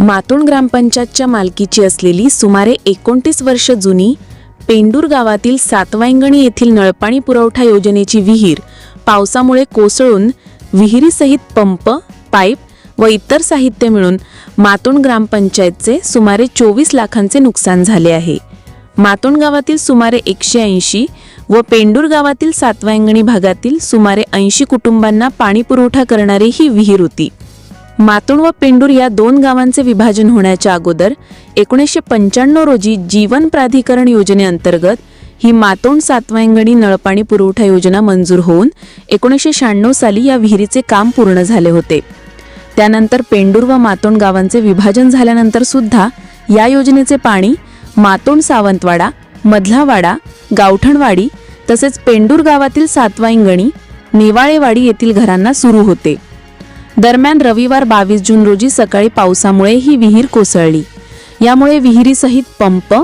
मातोंड ग्रामपंचायतच्या मालकीची असलेली सुमारे एकोणतीस वर्ष जुनी पेंडूर गावातील सातवायंगणी येथील नळपाणी पुरवठा योजनेची विहीर पावसामुळे कोसळून विहिरीसहित पंप पाईप व इतर साहित्य मिळून मातोंड ग्रामपंचायतचे सुमारे चोवीस लाखांचे नुकसान झाले आहे. मातोंड गावातील सुमारे एकशे ऐंशी व पेंडूर गावातील सातवायंगणी भागातील सुमारे ऐंशी कुटुंबांना पाणी पुरवठा करणारी ही विहीर होती. मातुण व पेंडूर या दोन गावांचे विभाजन होण्याच्या अगोदर एकोणीसशे पंच्याण्णव रोजी जीवन प्राधिकरण योजनेअंतर्गत ही मातोंड सातवांगणी नळपाणी पुरवठा योजना मंजूर होऊन एकोणीसशे शहाण्णव साली या विहिरीचे काम पूर्ण झाले होते. त्यानंतर पेंडूर व मातोंड गावांचे विभाजन झाल्यानंतर सुद्धा या योजनेचे पाणी मातोंड सावंतवाडा मधलावाडा गावठणवाडी तसेच पेंडूर गावातील सातवाईंगणी नेवाळेवाडी येथील घरांना सुरू होते. दरम्यान रविवार बावीस जून रोजी सकाळी पावसामुळे ही विहीर कोसळली. यामुळे विहिरीसहित pump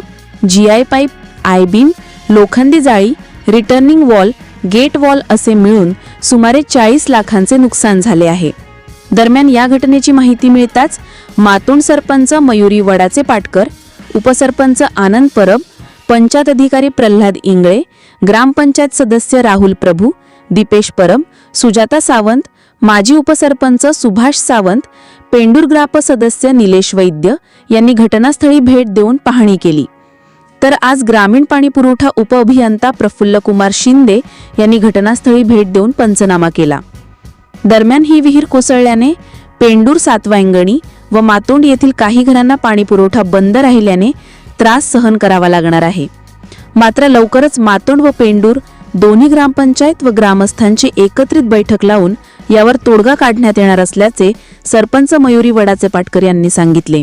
G I pipe I beam लोखंडी जाळी रिटर्निंग वॉल गेट वॉल असे मिळून सुमारे चाळीस लाखांचे नुकसान झाले आहे. दरम्यान या घटनेची माहिती मिळताच मातोंड सरपंच मयुरी वडाचे पाटकर उपसरपंच आनंद परब पंचायत अधिकारी प्रल्हाद इंगळे ग्रामपंचायत सदस्य राहुल प्रभू दीपेश परब सुजाता सावंत माजी उपसरपंच सुभाष सावंत पेंडूर ग्राप सदस्य निलेश वैद्य यांनी घटनास्थळी भेट देऊन पाहणी केली. तर आज ग्रामीण पाणी पुरवठा उपअभियंता प्रफुल्ल कुमार शिंदे यांनी घटनास्थळी भेट देऊन पंचनामा केला. दरम्यान ही विहीर कोसळल्याने पेंडूर सातवांगणी व मातोंड येथील काही घरांना पाणी पुरवठा बंद राहिल्याने त्रास सहन करावा लागणार आहे. मात्र लवकरच मातोंड व पेंडूर दोन्ही ग्रामपंचायत व ग्रामस्थांची एकत्रित बैठक लावून यावर तोडगा काढण्यात येणार असल्याचे सरपंच मयुरी वडाचे पाटकर यांनी सांगितले.